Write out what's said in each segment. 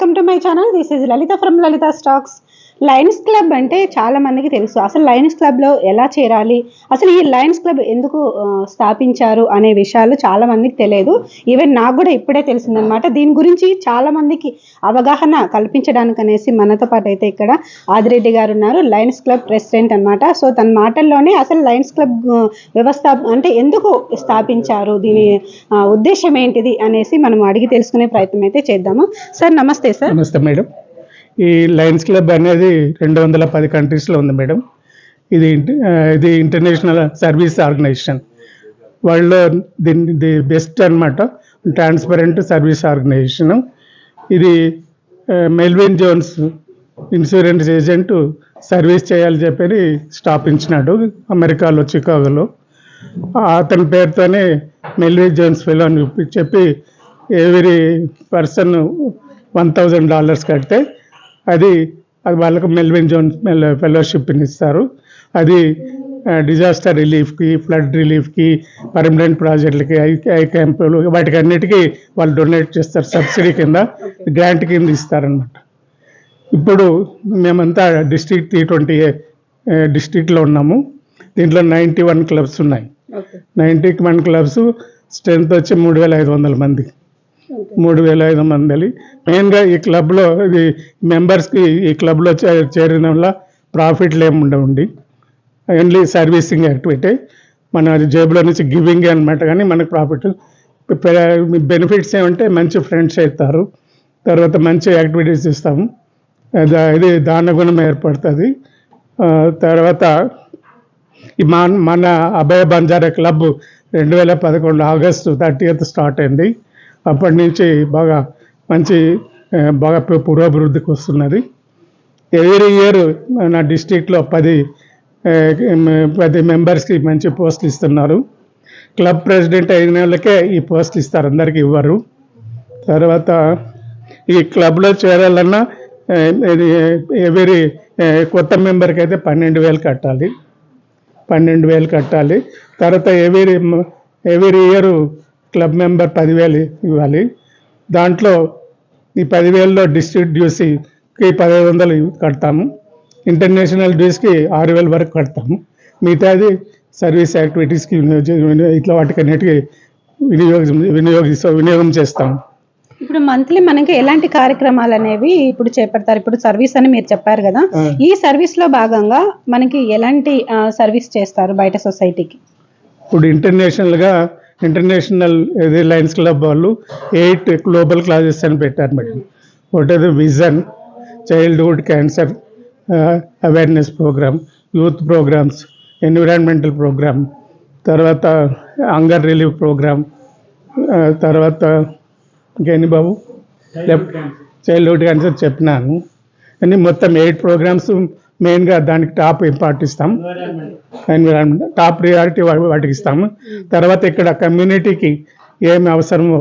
welcome to my channel. This is Lalita from Lalita Stocks. Lions Club అంటే చాలా మందికి తెలుసు. అసలు లయన్స్ క్లబ్లో ఎలా చేరాలి? అసలు ఈ లయన్స్ క్లబ్ ఎందుకు స్థాపించారు అనే విషయాలు చాలా మందికి తెలియదు. ఈవెన్ నాకు కూడా ఇప్పుడే తెలిసిందనమాట దీని గురించి చాలా మందికి అవగాహన కల్పించడానికి అనేసి మనతో పాటు అయితే ఇక్కడ ఆదిరెడ్డి గారు ఉన్నారు లయన్స్ క్లబ్ ప్రెసిడెంట్ అన్నమాట. సో తన మాటల్లోనే అసలు లయన్స్ క్లబ్ వ్యవస్థ అంటే ఎందుకు స్థాపించారు? దీని ఉద్దేశం ఏంటిది అనేసి మనం అడిగి తెలుసుకునే ప్రయత్నం అయితే చేద్దాము. సార్ నమస్తే సార్ నమస్తే మేడం. ఈ లయన్స్ క్లబ్ అనేది రెండు వందల పది కంట్రీస్లో ఉంది మేడం. ఇది ఇది ఇంటర్నేషనల్ సర్వీస్ ఆర్గనైజేషన్. వరల్డ్లో దీన్ని ది బెస్ట్ అనమాట ట్రాన్స్పరెంట్ సర్వీస్ ఆర్గనైజేషన్. ఇది Melvin Jones insurance agent service చేయాలని చెప్పి స్థాపించినాడు అమెరికాలో చికాగోలో. అతని పేరుతోనే మెల్విన్ జోన్స్ ఫెలో అని చెప్పి every person one thousand dollars కడితే అది అది వాళ్ళకు మెల్విన్ జోన్స్ ఫెలోషిప్ని ఇస్తారు. అది డిజాస్టర్ రిలీఫ్కి ఫ్లడ్ రిలీఫ్కి పర్మనెంట్ ప్రాజెక్టులకి ఐ ఐ క్యాంపులు వాటికి అన్నిటికీ వాళ్ళు డొనేట్ చేస్తారు సబ్సిడీ కింద గ్రాంట్ కింద ఇస్తారనమాట ఇప్పుడు మేమంతా డిస్ట్రిక్ట్ టీ ట్వంటీ డిస్ట్రిక్ట్లో ఉన్నాము. దీంట్లో నైంటీ వన్ క్లబ్స్ ఉన్నాయి. నైంటీ వన్ క్లబ్స్ స్ట్రెంత్ వచ్చి మూడు వేల ఐదు వందల మంది. మూడు వేల ఐదు మంది మెయిన్గా ఈ క్లబ్లో ఇది మెంబర్స్కి ఈ క్లబ్లో చే- చేరిన వల్ల ప్రాఫిట్లు ఏమి ఉండవండి ఓన్లీ సర్వీసింగ్ యాక్టివిటీ మన జేబులో నుంచి గివింగ్ అనమాట కానీ మనకు ప్రాఫిట్ బెనిఫిట్స్ ఏమంటే మంచి ఫ్రెండ్స్ అవుతారు తర్వాత మంచి యాక్టివిటీస్ ఇస్తాము. ఇది దాన గుణం ఏర్పడుతుంది. తర్వాత మన అభయ బంజారా క్లబ్ రెండు వేల పదకొండు ఆగస్టు థర్టీఎత్ స్టార్ట్ అయింది. అప్పటి నుంచి బాగా మంచి బాగా పురోభివృద్ధికి వస్తున్నది. ఎవ్రీ ఇయర్ నా డిస్టిక్లో పది పది మెంబర్స్కి మంచి పోస్టులు ఇస్తున్నారు. క్లబ్ ప్రెసిడెంట్ అయిన వాళ్ళకే ఈ పోస్ట్ ఇస్తారు అందరికీ ఇవ్వరు. తర్వాత ఈ క్లబ్లో చేరాలన్నా ఇది ఎవరి కొత్త మెంబర్కి అయితే పన్నెండు వేలు కట్టాలి. పన్నెండు వేలు కట్టాలి. తర్వాత ఎవరి ఎవరి ఇయర్ క్లబ్ మెంబర్ పదివేలు ఇవ్వాలి. దాంట్లో ఈ పదివేలలో డిస్ట్రిక్ట్ డ్యూస్కి పదిహేను వందలు కడతాము. ఇంటర్నేషనల్ డ్యూస్కి ఆరు వేల వరకు కడతాము. మిగతాది సర్వీస్ యాక్టివిటీస్కి వినియోగ ఇట్లా వాటికి అన్నిటికీ వినియోగం వినియోగిస్తాం వినియోగం చేస్తాము. ఇప్పుడు మంత్లీ మనకి ఎలాంటి కార్యక్రమాలు అనేవి ఇప్పుడు చేపడతారు? ఇప్పుడు సర్వీస్ అని మీరు చెప్పారు కదా. ఈ సర్వీస్లో భాగంగా మనకి ఎలాంటి సర్వీస్ చేస్తారు బయట సొసైటీకి? ఇప్పుడు ఇంటర్నేషనల్గా ఇంటర్నేషనల్ లయన్స్ క్లబ్ వాళ్ళు ఎయిట్ గ్లోబల్ క్లాసెస్ అని పెట్టారు మేడం ఒకటి vision childhood cancer awareness programme youth programmes environmental programme తర్వాత హంగర్ రిలీఫ్ ప్రోగ్రామ్ తర్వాత ఇంకేంటి బాబు? చైల్డ్హుడ్ క్యాన్సర్ చెప్పినాను. అన్ని మొత్తం ఎయిట్ ప్రోగ్రామ్స్ మెయిన్గా దానికి టాప్ ఇంపార్ట్ ఇస్తాం? ఎన్విరాన్మెంట్ టాప్ ప్రియారిటీ వాటికి ఇస్తాము. తర్వాత ఇక్కడ కమ్యూనిటీకి ఏమి అవసరమో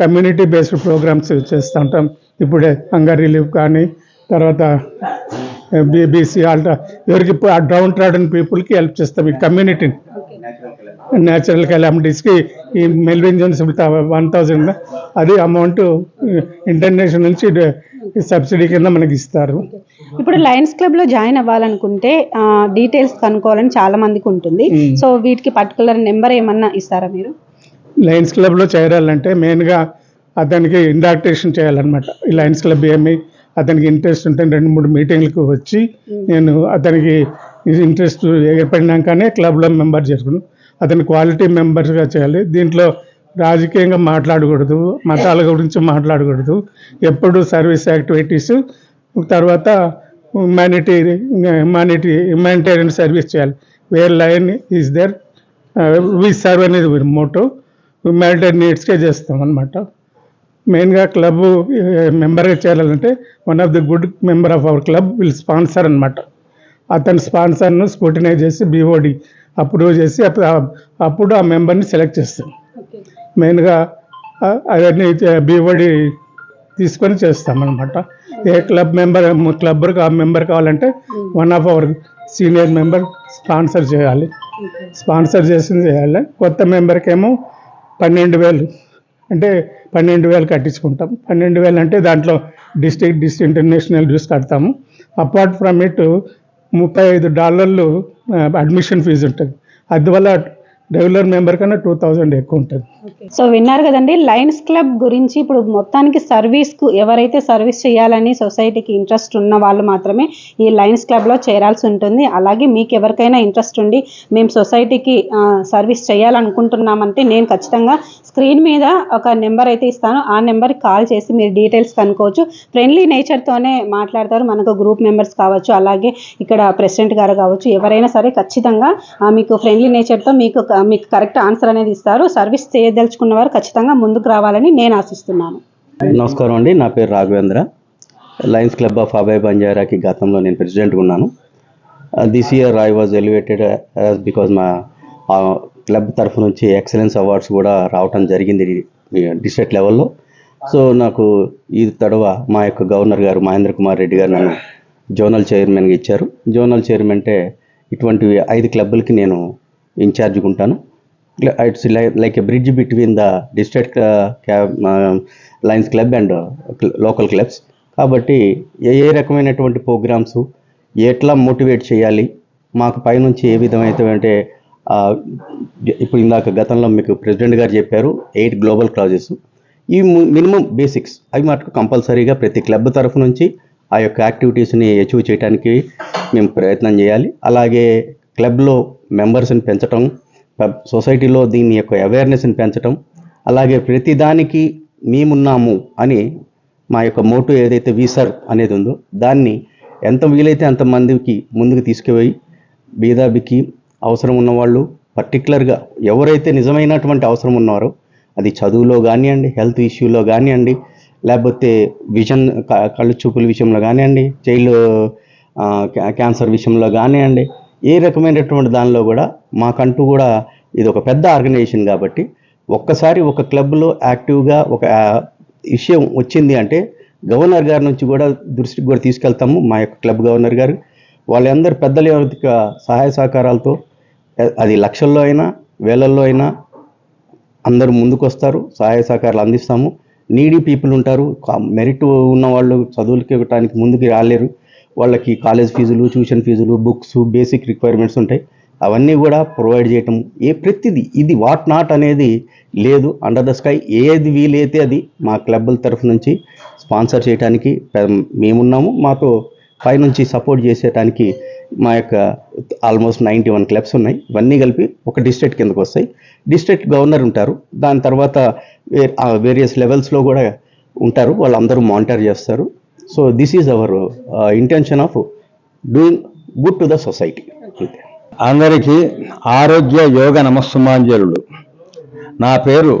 కమ్యూనిటీ బేస్డ్ ప్రోగ్రామ్స్ చేస్తూ ఉంటాం. ఇప్పుడే హంగర్ రిలీఫ్ కానీ తర్వాత బీబీసీ ఆల్టా ఎవరికి ఆ డౌన్ ట్రాడన్ పీపుల్కి హెల్ప్ చేస్తాం ఈ కమ్యూనిటీని. న్యాచురల్ కెలామిటీస్కి ఈ మెల్విన్ జోన్స్ వన్ థౌజండ్ అది అమౌంట్ ఇంటర్నేషనల్ నుంచి సబ్సిడీ కింద మనకి ఇస్తారు. ఇప్పుడు లయన్స్ క్లబ్లో జాయిన్ అవ్వాలనుకుంటే డీటెయిల్స్ కనుక్కోవాలని చాలా మందికి ఉంటుంది. సో వీటికి పర్టికులర్ నెంబర్ ఏమన్నా ఇస్తారా మీరు? లయన్స్ క్లబ్లో చేరాలంటే మెయిన్గా అతనికి ఇండాక్టేషన్ చేయాలన్నమాట. ఈ లయన్స్ క్లబ్ ఏమి అతనికి ఇంట్రెస్ట్ ఉంటే రెండు మూడు మీటింగ్లకు వచ్చి నేను అతనికి ఇంట్రెస్ట్ ఏర్పడినాకనే క్లబ్లో మెంబర్ చేసుకున్నాను. అతని క్వాలిటీ మెంబర్స్గా చేయాలి. దీంట్లో రాజకీయంగా మాట్లాడకూడదు మతాల గురించి మాట్లాడకూడదు. ఎప్పుడు సర్వీస్ యాక్టివిటీస్ తర్వాత హ్యుమానిటీ హ్యుమానిటీ హ్యుమానిటేరియన్ సర్వీస్ చేయాలి. Where line is there we serve అనేది మోటో హ్యుమానిటరీ నీడ్స్కే చేస్తాం అనమాట మెయిన్గా క్లబ్ మెంబర్గా చేరాలంటే one of the good member of our club will sponsor అనమాట అతని స్పాన్సర్ను స్కూటినైజ్ చేసి బీఓడి అప్రూవ్ చేసి అప్పుడు ఆ- అప్పుడు ఆ మెంబర్ని సెలెక్ట్ చేస్తాం. మెయిన్గా అవన్నీ బీఓడి తీసుకొని చేస్తామన్నమాట. ఏ క్లబ్ మెంబర్ క్లబ్ ఆ మెంబర్ కావాలంటే one of our senior member sponsor చేయాలి. స్పాన్సర్ చేసింది చేయాలి. కొత్త మెంబర్కి ఏమో పన్నెండు వేలు అంటే పన్నెండు వేలు కట్టించుకుంటాం. పన్నెండు వేలు అంటే దాంట్లో డిస్టిక్ డిస్ట్రిక్ట్ ఇంటర్నేషనల్ డ్యూస్ కడతాము. అపార్ట్ ఫ్రమ్ ఇట్ ముప్పై ఐదు డాలర్లు అడ్మిషన్ ఫీజు ఉంటుంది. అందువల్ల రెగ్యులర్ మెంబర్ కన్నా టూ థౌజండ్ ఎక్కువ ఉంటుంది. సో విన్నారు కదండి లయన్స్ క్లబ్ గురించి ఇప్పుడు మొత్తానికి సర్వీస్కు ఎవరైతే సర్వీస్ చేయాలని సొసైటీకి ఇంట్రెస్ట్ ఉన్న వాళ్ళు మాత్రమే ఈ లయన్స్ క్లబ్లో చేరాల్సి ఉంటుంది. అలాగే మీకు ఎవరికైనా ఇంట్రెస్ట్ ఉండి మేము సొసైటీకి సర్వీస్ చేయాలనుకుంటున్నామంటే నేను ఖచ్చితంగా స్క్రీన్ మీద ఒక నెంబర్ అయితే ఇస్తాను. ఆ నెంబర్కి కాల్ చేసి మీరు డీటెయిల్స్ కనుక్కోవచ్చు. ఫ్రెండ్లీ నేచర్తోనే మాట్లాడతారు. మనకు గ్రూప్ మెంబర్స్ కావచ్చు అలాగే ఇక్కడ ప్రెసిడెంట్ గారు కావచ్చు ఎవరైనా సరే ఖచ్చితంగా మీకు ఫ్రెండ్లీ నేచర్తో మీకు మీకు కరెక్ట్ ఆన్సర్ అనేది ఇస్తారు. సర్వీస్ చేయదలుచుకు వారు ఖచ్చితంగా ముందుకు రావాలని నేను ఆశిస్తున్నాను. నమస్కారం అండి. నా పేరు Raghavendra. Lions Club of Abhay బంజారాకి గతంలో నేను ప్రెసిడెంట్గా ఉన్నాను. This year I was elevated because మా క్లబ్ తరఫు నుంచి ఎక్సలెన్స్ అవార్డ్స్ కూడా రావటం జరిగింది డిస్ట్రిక్ట్ లెవెల్లో సో నాకు ఈ తడవ మా యొక్క గవర్నర్ గారు మహేంద్ర కుమార్ రెడ్డి గారు నన్ను జోనల్ చైర్మన్గా ఇచ్చారు. జోనల్ చైర్మన్ అంటే ఇటువంటి ఐదు క్లబ్బులకి నేను ఇన్ఛార్జ్గా ఉంటాను. It's like a bridge between the district Lions Club and local clubs కాబట్టి ఏ ఏ రకమైనటువంటి ప్రోగ్రామ్స్ ఎట్లా మోటివేట్ చేయాలి? మాకు పైనుంచి ఏ విధమైనటువంటి ఇప్పుడు ఇందాక గతంలో మీకు ప్రెసిడెంట్ గారు చెప్పారు ఎయిట్ గ్లోబల్ క్లాజెస్. ఈ మినిమం బేసిక్స్ అవి మటుకు కంపల్సరీగా ప్రతి క్లబ్ తరఫు నుంచి ఆ యొక్క యాక్టివిటీస్ని అచీవ్ చేయడానికి మేము ప్రయత్నం చేయాలి. అలాగే క్లబ్లో మెంబర్స్ని పెంచటం సొసైటీలో దీని యొక్క అవేర్నెస్ని పెంచటం అలాగే ప్రతిదానికి మేమున్నాము అని మా యొక్క మోటో ఏదైతే వీసర్ అనేది ఉందో దాన్ని ఎంత వీలైతే అంతమందికి ముందుకు తీసుకుపోయి బీదాబికి అవసరం ఉన్నవాళ్ళు పర్టికులర్గా ఎవరైతే నిజమైనటువంటి అవసరం ఉన్నారో అది చదువులో కానివ్వండి హెల్త్ ఇష్యూలో కానివ్వండి లేకపోతే విజన్ కళ్ళు చూపుల విషయంలో కానివ్వండి జైలు క్యాన్సర్ విషయంలో కానివ్వండి ఏ రకమైనటువంటి దానిలో కూడా మాకంటూ కూడా ఇది ఒక పెద్ద ఆర్గనైజేషన్ కాబట్టి ఒక్కసారి ఒక క్లబ్లో యాక్టివ్గా ఒక విషయం వచ్చింది అంటే గవర్నర్ గారి నుంచి కూడా దృష్టికి కూడా తీసుకెళ్తాము మా యొక్క క్లబ్ గవర్నర్ గారు. వాళ్ళందరూ పెద్దల యొక్క సహాయ సహకారాలతో అది లక్షల్లో అయినా వేలల్లో అయినా అందరూ ముందుకు వస్తారు సహాయ సహకారాలు అందిస్తాము. నీడీ పీపుల్ ఉంటారు మెరిట్ ఉన్న వాళ్ళు చదువులకి ఇవ్వడానికి ముందుకు రాలేరు. వాళ్ళకి కాలేజ్ ఫీజులు ట్యూషన్ ఫీజులు బుక్స్ బేసిక్ రిక్వైర్మెంట్స్ ఉంటాయి. అవన్నీ కూడా ప్రొవైడ్ చేయటం ఏ ప్రతిదీ ఇది వాట్ నాట్ అనేది లేదు. అండర్ ద స్కై ఏది వీలైతే అది మా క్లబ్బుల తరఫు నుంచి స్పాన్సర్ చేయడానికి మేమున్నాము. మాతో పైనుంచి సపోర్ట్ చేసేటానికి మా యొక్క ఆల్మోస్ట్ నైంటీ వన్ క్లబ్స్ ఉన్నాయి. ఇవన్నీ కలిపి ఒక డిస్ట్రిక్ట్ కిందకు వస్తాయి. డిస్ట్రిక్ట్ గవర్నర్ ఉంటారు. దాని తర్వాత వేరియస్ లెవెల్స్లో కూడా ఉంటారు. వాళ్ళందరూ మానిటర్ చేస్తారు. So this is our intention of doing good to the society అందరికీ ఆరోగ్య యోగ నమస్సుమాంజలుడు నా పేరు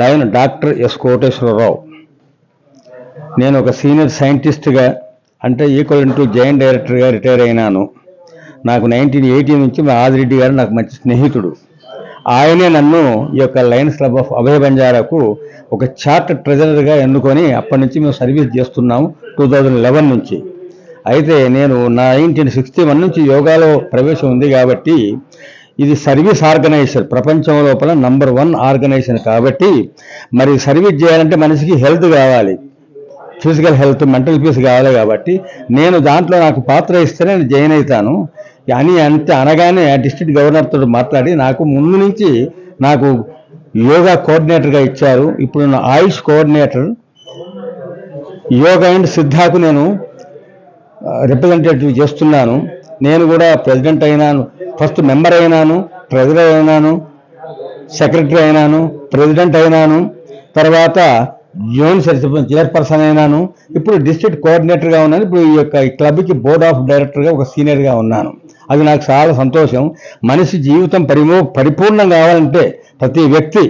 లయన్ డాక్టర్ ఎస్ కోటేశ్వరరావు. నేను ఒక సీనియర్ సైంటిస్ట్గా అంటే ఈక్వల్ ఇంటూ జాయింట్ డైరెక్టర్గా రిటైర్ అయినాను. నాకు నైన్టీన్ ఎయిటీ నుంచి మా ఆదిరెడ్డి గారు నాకు మంచి స్నేహితుడు. ఆయనే నన్ను ఈ యొక్క లయన్స్ క్లబ్ ఆఫ్ అభయ బంజారాకు ఒక చార్ట్ ట్రెజరర్గా ఎన్నుకొని అప్పటి నుంచి మేము సర్వీస్ చేస్తున్నాము టూ థౌజండ్ లెవెన్ నుంచి. అయితే నేను నైన్టీన్ సిక్స్టీ వన్ నుంచి యోగాలో ప్రవేశం ఉంది కాబట్టి ఇది సర్వీస్ ఆర్గనైజేషన్ ప్రపంచం లోపల నంబర్ వన్ ఆర్గనైజేషన్ కాబట్టి మరి సర్వీస్ చేయాలంటే మనిషికి హెల్త్ కావాలి. ఫిజికల్ హెల్త్ మెంటల్ పీస్ కావాలి కాబట్టి నేను దాంట్లో నాకు పాత్ర ఇస్తే నేను జాయిన్ అవుతాను. అని అంతే అనగానే డిస్ట్రిక్ట్ గవర్నర్తో మాట్లాడి నాకు ముందు నుంచి నాకు యోగా కోఆర్డినేటర్గా ఇచ్చారు. ఇప్పుడు ఆయుష్ కోఆర్డినేటర్ యోగా అండ్ సిద్ధాకు నేను రిప్రజెంటేటివ్ చేస్తున్నాను. నేను కూడా ప్రెసిడెంట్ అయినాను. ఫస్ట్ మెంబర్ అయినాను ట్రెజరర్ అయినాను సెక్రటరీ అయినాను ప్రెసిడెంట్ అయినాను. తర్వాత జోన్ చైర్పర్సన్ అయినాను. ఇప్పుడు డిస్ట్రిక్ట్ కోఆర్డినేటర్గా ఉన్నాను. ఇప్పుడు ఈ యొక్క ఈ క్లబ్కి బోర్డ్ ఆఫ్ డైరెక్టర్గా ఒక సీనియర్గా ఉన్నాను. అది నాకు చాలా సంతోషం. మనిషి జీవితం పరిమూ పరిపూర్ణం కావాలంటే ప్రతి వ్యక్తి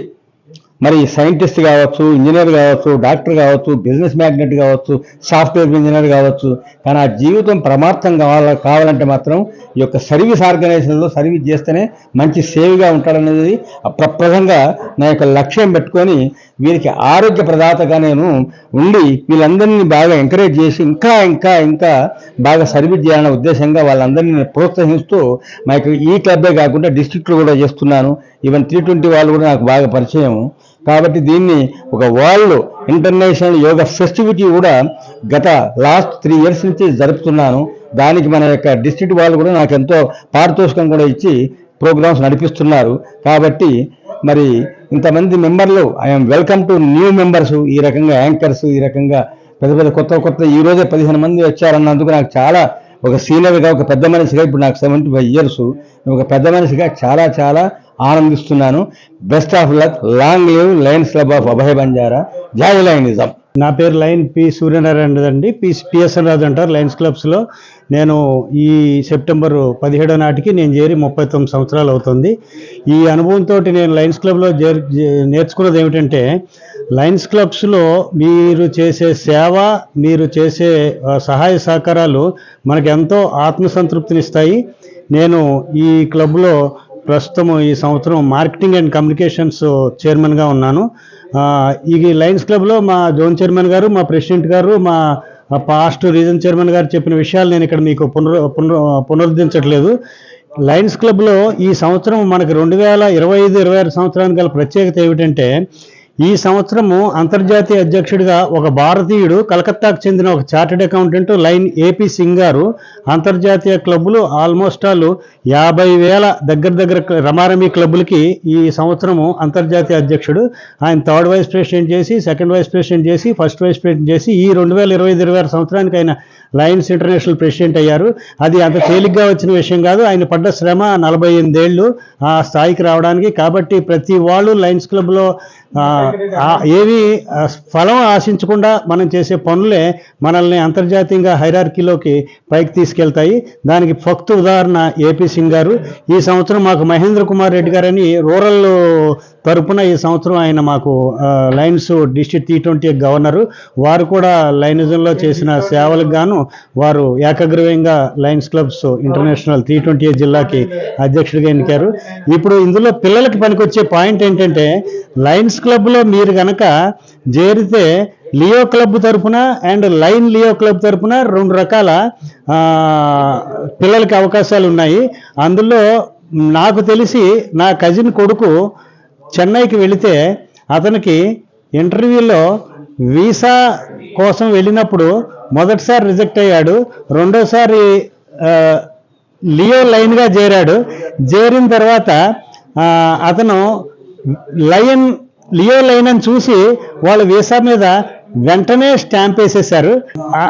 మరి సైంటిస్ట్ కావచ్చు ఇంజనీర్ కావచ్చు డాక్టర్ కావచ్చు బిజినెస్ మ్యాగ్నెట్ కావచ్చు సాఫ్ట్వేర్ ఇంజనీర్ కావచ్చు కానీ ఆ జీవితం ప్రమార్థం కావాల కావాలంటే మాత్రం ఈ యొక్క సర్వీస్ ఆర్గనైజేషన్లో సర్వీస్ చేస్తేనే మంచి సేవ్గా ఉంటాడనేది ప్రప్రదంగా నా యొక్క లక్ష్యం పెట్టుకొని వీరికి ఆరోగ్య ప్రదాతగా నేను ఉండి వీళ్ళందరినీ బాగా ఎంకరేజ్ చేసి ఇంకా ఇంకా ఇంకా బాగా సర్వీస్ చేయాలనే ఉద్దేశంగా వాళ్ళందరినీ ప్రోత్సహిస్తూ మా యొక్క ఈ క్లబ్బే కాకుండా డిస్టిక్లో కూడా చేస్తున్నాను. ఈవెన్ త్రీ ట్వంటీ వాళ్ళు కూడా నాకు బాగా పరిచయం కాబట్టి దీన్ని ఒక వరల్డ్ ఇంటర్నేషనల్ యోగా ఫెస్టివిటీ కూడా గత లాస్ట్ త్రీ ఇయర్స్ నుంచి జరుపుతున్నాను. దానికి మన యొక్క డిస్ట్రిక్ట్ వాళ్ళు కూడా నాకు ఎంతో పారితోషికం కూడా ఇచ్చి ప్రోగ్రామ్స్ నడిపిస్తున్నారు. కాబట్టి మరి ఇంతమంది మెంబర్లు I'm welcome to new members ఈ రకంగా యాంకర్స్ ఈ రకంగా పెద్ద పెద్ద కొత్త కొత్త ఈ రోజే పదిహేను మంది వచ్చారన్నందుకు నాకు చాలా ఒక సీనియర్గా ఒక పెద్ద మనిషిగా ఇప్పుడు నాకు సెవెంటీ ఫైవ్ ఇయర్స్ ఒక పెద్ద మనిషిగా చాలా చాలా ఆనందిస్తున్నాను. Best of luck long live Lions Club of Abhaya Banjara joy Lionism నా పేరు లైన్ పి సూర్యనారాయణ అండి. పి పిఎస్ఎన్ రాజు అంటారు. లయన్స్ క్లబ్స్లో నేను ఈ సెప్టెంబర్ పదిహేడో నాటికి నేను చేరి ముప్పై తొమ్మిది సంవత్సరాలు అవుతుంది. ఈ అనుభవంతో నేను లయన్స్ క్లబ్లో చేర్ జే- నేర్చుకున్నది ఏమిటంటే లయన్స్ క్లబ్స్లో మీరు చేసే సేవ మీరు చేసే సహాయ సహకారాలు మనకు ఎంతో ఆత్మసంతృప్తినిస్తాయి. నేను ఈ క్లబ్లో ప్రస్తుతం ఈ సంవత్సరం మార్కెటింగ్ అండ్ కమ్యూనికేషన్స్ చైర్మన్గా ఉన్నాను. ఈ లయన్స్ క్లబ్లో మా జోన్ చైర్మన్ గారు మా ప్రెసిడెంట్ గారు మా పాస్ట్ రీజన్ చైర్మన్ గారు చెప్పిన విషయాలు నేను ఇక్కడ మీకు పునరు పునరు పునరుద్ధరించట్లేదు. లయన్స్ క్లబ్లో ఈ సంవత్సరం మనకి రెండు వేల ఇరవై ఐదు ఇరవై ఆరు సంవత్సరానికి గల ప్రత్యేకత ఏమిటంటే ఈ సంవత్సరము అంతర్జాతీయ అధ్యక్షుడిగా ఒక భారతీయుడు కలకత్తాకు చెందిన ఒక chartered accountant Lion AP Singh గారు అంతర్జాతీయ క్లబ్బులు ఆల్మోస్ట్ ఆల్ యాభై వేల దగ్గర దగ్గర రమారమి క్లబ్బులకి ఈ సంవత్సరము అంతర్జాతీయ అధ్యక్షుడు. ఆయన థర్డ్ వైస్ ప్రెసిడెంట్ చేసి సెకండ్ వైస్ ప్రెసిడెంట్ చేసి ఫస్ట్ వైస్ ప్రెసిడెంట్ చేసి ఈ రెండు వేల ఇరవై ఇరవై ఆరు సంవత్సరానికి ఆయన లయన్స్ ఇంటర్నేషనల్ ప్రెసిడెంట్ అయ్యారు. అది అంత తేలిగ్గా వచ్చిన విషయం కాదు. ఆయన పడ్డ శ్రమ నలభై ఎనిమిదేళ్ళు ఆ స్థాయికి రావడానికి. కాబట్టి ప్రతి వాళ్ళు లయన్స్ క్లబ్లో ఏవి ఫలం ఆశించకుండా మనం చేసే పనులే మనల్ని అంతర్జాతీయంగా హైరార్కీలోకి పైకి తీసుకెళ్తాయి. దానికి ఫక్తు ఉదాహరణ ఏపీ సింగ్ గారు. ఈ సంవత్సరం మాకు మహేంద్ర కుమార్ రెడ్డి గారని రూరల్ తరపున ఈ సంవత్సరం ఆయన మాకు Lions Lions district T twenty governor. వారు కూడా లైనిజంలో చేసిన సేవలకు గాను వారు ఏకగ్రీవంగా Lions Clubs International T twenty జిల్లాకి అధ్యక్షుడిగా ఎన్నికారు. ఇప్పుడు ఇందులో పిల్లలకి పనికొచ్చే పాయింట్ ఏంటంటే లయన్స్ క్లబ్లో మీరు కనుక చేరితే లియో క్లబ్ తరపున అండ్ లైన్ లియో క్లబ్ తరపున రెండు రకాల పిల్లలకి అవకాశాలు ఉన్నాయి అందులో నాకు తెలిసి నా కజిన్ కొడుకు చెన్నైకి వెళితే అతనికి ఇంటర్వ్యూలో వీసా కోసం వెళ్ళినప్పుడు మొదటిసారి రిజెక్ట్ అయ్యాడు. రెండోసారి లియో లైన్గా చేరాడు. చేరిన తర్వాత అతను లయన్ లియో లైన్ అని చూసి వాళ్ళు వీసా మీద వెంటనే స్టాంప్ వేసేశారు.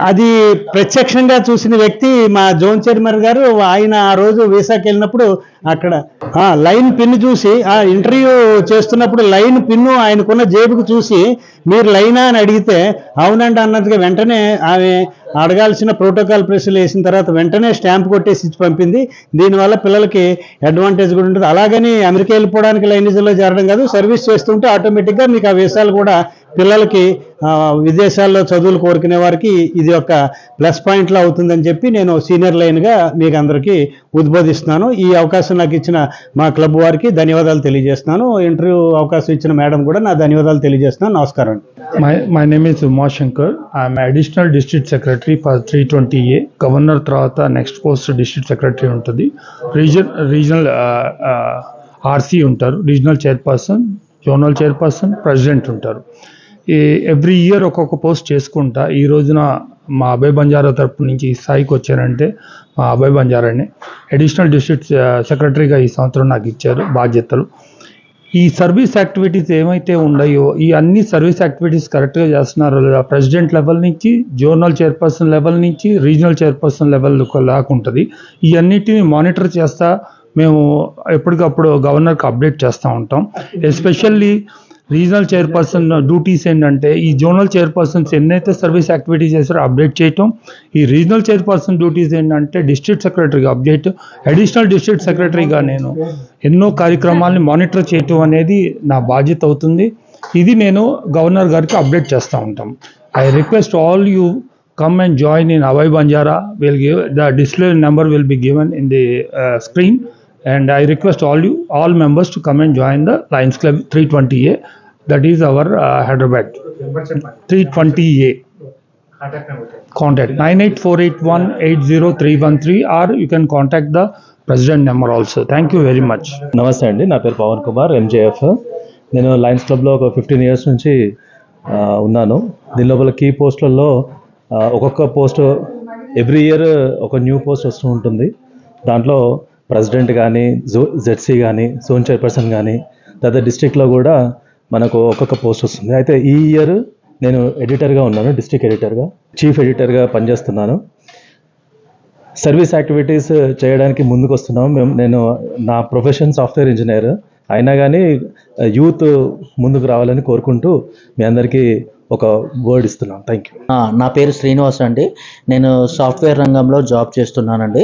అది ప్రత్యక్షంగా చూసిన వ్యక్తి మా జోన్ చైర్మన్ గారు ఆయన ఆ రోజు వీసాకి వెళ్ళినప్పుడు అక్కడ లైన్ పిన్ చూసి ఆ ఇంటర్వ్యూ చేస్తున్నప్పుడు లైన్ పిన్ను ఆయనకున్న జేబుకు చూసి మీరు లైనా అని అడిగితే అవునండి అన్నట్టుగా వెంటనే ఆమె అడగాల్సిన ప్రోటోకాల్ ప్రశ్నలు వేసిన తర్వాత వెంటనే స్టాంప్ కొట్టేసి ఇచ్చి పంపింది. దీనివల్ల పిల్లలకి అడ్వాంటేజ్ కూడా ఉంటుంది. అలాగని అమెరికా వెళ్ళిపోవడానికి లైనిజంలో చేరడం కాదు సర్వీస్ చేస్తుంటే ఆటోమేటిక్గా మీకు ఆ వీసాలు కూడా పిల్లలకి విదేశాల్లో చదువులు కోరుకునే వారికి ఇది ఒక ప్లస్ పాయింట్లో అవుతుందని చెప్పి నేను సీనియర్ లైన్గా మీకు అందరికీ ఉద్బోధిస్తున్నాను. ఈ అవకాశం నాకు ఇచ్చిన మా క్లబ్ వారికి ధన్యవాదాలు తెలియజేస్తున్నాను. ఇంటర్వ్యూ అవకాశం ఇచ్చిన మేడం కూడా నా ధన్యవాదాలు తెలియజేస్తున్నాను. నమస్కారం my my name is Umashankar I'm additional district secretary for three twenty A governor తర్వాత నెక్స్ట్ పోస్ట్ డిస్ట్రిక్ట్ సెక్రటరీ ఉంటుంది. రీజన్ రీజనల్ ఆర్సీ ఉంటారు. Regional chairperson zonal chairperson president ఉంటారు. ఎవ్రీ ఇయర్ ఒక్కొక్క పోస్ట్ చేసుకుంటా. ఈ రోజున మా అభయ్ బంజారా తరపు నుంచి ఈ స్థాయికి వచ్చారంటే మా అభయ్ బంజారాని. అడిషనల్ డిస్ట్రిక్ట్ సెక్రటరీగా ఈ సంవత్సరం నాకు ఇచ్చారు బాధ్యతలు. ఈ సర్వీస్ యాక్టివిటీస్ ఏమైతే ఉన్నాయో ఈ అన్ని సర్వీస్ యాక్టివిటీస్ కరెక్ట్గా చేస్తున్నారో లేదా ప్రెసిడెంట్ లెవెల్ నుంచి జోనల్ చైర్పర్సన్ లెవెల్ నుంచి రీజనల్ చైర్పర్సన్ లెవెల్ దాకా ఉంటుంది. ఈ అన్నిటిని మానిటర్ చేస్తా మేము ఎప్పటికప్పుడు గవర్నర్కి అప్డేట్ చేస్తూ ఉంటాం. ఎస్పెషల్లీ రీజనల్ చైర్పర్సన్ డ్యూటీస్ ఏంటంటే ఈ జోనల్ చైర్పర్సన్స్ ఎన్నైతే సర్వీస్ యాక్టివిటీస్ చేస్తారో అప్డేట్ చేయటం ఈ రీజనల్ చైర్పర్సన్ డ్యూటీస్ ఏంటంటే డిస్ట్రిక్ట్ సెక్రటరీగా అప్డేట్ అడిషనల్ డిస్ట్రిక్ట్ సెక్రటరీగా నేను ఎన్నో కార్యక్రమాల్ని మానిటర్ చేయటం అనేది నా బాధ్యత అవుతుంది ఇది నేను గవర్నర్ గారికి అప్డేట్ చేస్తూ ఉంటాం I request all you come and join in our Banjara. We'll give the display number will be given in the uh, screen. And I request all you all members to comment join the And club three twenty A that members our come three twenty A contact nine eight four eight one eight zero three one three or you can contact the president number also thank you very much నమస్తే అండి నా పేరు Pavan Kumar MJF నేను Lions క్లబ్లో ఒక fifteen years నుంచి ఉన్నాను దీని లోపల కీ పోస్టులలో ఒక్కొక్క పోస్ట్ ఎవ్రీ ఇయర్ ఒక న్యూ పోస్ట్ వస్తూ ఉంటుంది దాంట్లో ప్రెసిడెంట్ కానీ జో జెడ్సీ కానీ జోన్ చైర్పర్సన్ కానీ తర్వాత డిస్ట్రిక్ట్లో కూడా మనకు ఒక్కొక్క పోస్ట్ వస్తుంది. అయితే ఈ ఇయర్ నేను ఎడిటర్గా ఉన్నాను డిస్ట్రిక్ట్ ఎడిటర్గా చీఫ్ ఎడిటర్గా పనిచేస్తున్నాను. సర్వీస్ యాక్టివిటీస్ చేయడానికి ముందుకు వస్తున్నాం మేము నేను నా ప్రొఫెషన్ సాఫ్ట్వేర్ ఇంజనీర్. అయినా కానీ యూత్ ముందుకు రావాలని కోరుకుంటూ మీ అందరికీ ఒక వర్డ్ ఇస్తున్నాను. థ్యాంక్ యూ నా పేరు శ్రీనివాస్ అండి. నేను సాఫ్ట్వేర్ రంగంలో జాబ్ చేస్తున్నానండి.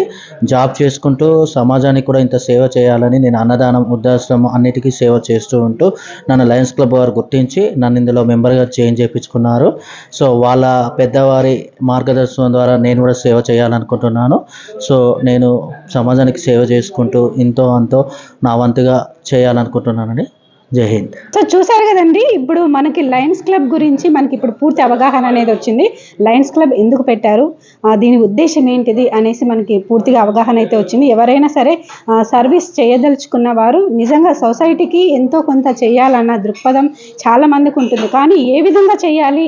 జాబ్ చేసుకుంటూ సమాజానికి కూడా ఇంత సేవ చేయాలని నేను అన్నదానం వృద్ధాశ్రమం అన్నిటికీ సేవ చేస్తూ ఉంటూ నన్ను లయన్స్ క్లబ్ వారు గుర్తించి నన్ను ఇందులో మెంబర్గా చేంజ్ చేయించుకున్నారు. సో వాళ్ళ పెద్దవారి మార్గదర్శనం ద్వారా నేను కూడా సేవ చేయాలనుకుంటున్నాను. సో నేను సమాజానికి సేవ చేసుకుంటూ ఇంతో అంతో నా వంతుగా చేయాలనుకుంటున్నానండి. జై హింద్. సో చూసారు కదండి ఇప్పుడు మనకి లయన్స్ క్లబ్ గురించి మనకి ఇప్పుడు పూర్తి అవగాహన అనేది వచ్చింది. లయన్స్ క్లబ్ ఎందుకు పెట్టారు? దీని ఉద్దేశం ఏంటిది అనేసి మనకి పూర్తిగా అవగాహన అయితే వచ్చింది. ఎవరైనా సరే సర్వీస్ చేయదలుచుకున్న వారు నిజంగా సొసైటీకి ఎంతో కొంత చేయాలన్న దృక్పథం చాలా మందికి ఉంటుంది. కానీ ఏ విధంగా చేయాలి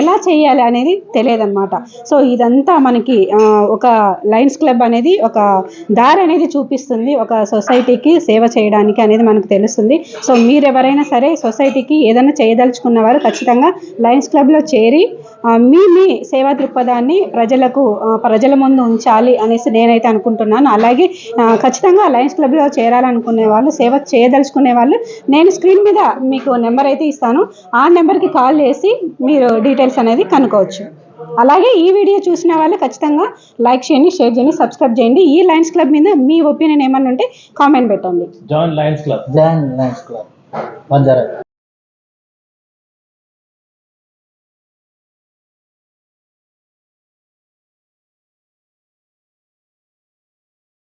ఎలా చేయాలి అనేది తెలియదన్నమాట. సో ఇదంతా మనకి ఒక లయన్స్ క్లబ్ అనేది ఒక దారి అనేది చూపిస్తుంది. ఒక సొసైటీకి సేవ చేయడానికి అనేది మనకు తెలుస్తుంది. సో మీ ఎవరైనా సరే సొసైటీకి ఏదైనా చేయదలుచుకున్న వారు ఖచ్చితంగా లయన్స్ క్లబ్లో చేరి మీ మీ సేవా దృక్పథాన్ని ప్రజలకు ప్రజల ముందు ఉంచాలి అనేసి నేనైతే అనుకుంటున్నాను. అలాగే ఖచ్చితంగా లయన్స్ క్లబ్లో చేరాలనుకునే వాళ్ళు సేవ చేయదలుచుకునే వాళ్ళు నేను స్క్రీన్ మీద మీకు నెంబర్ అయితే ఇస్తాను. ఆ నెంబర్కి కాల్ చేసి మీరు డీటెయిల్స్ అనేది కనుక్కోవచ్చు. అలాగే ఈ వీడియో చూసిన వాళ్ళు ఖచ్చితంగా లైక్ చేయండి షేర్ చేయండి సబ్స్క్రైబ్ చేయండి. ఈ లయన్స్ క్లబ్ మీద మీ ఒపీనియన్ ఏమన్నా ఉంటే కామెంట్ పెట్టండి. Join Lions Club. Join Lions Club. Banjara.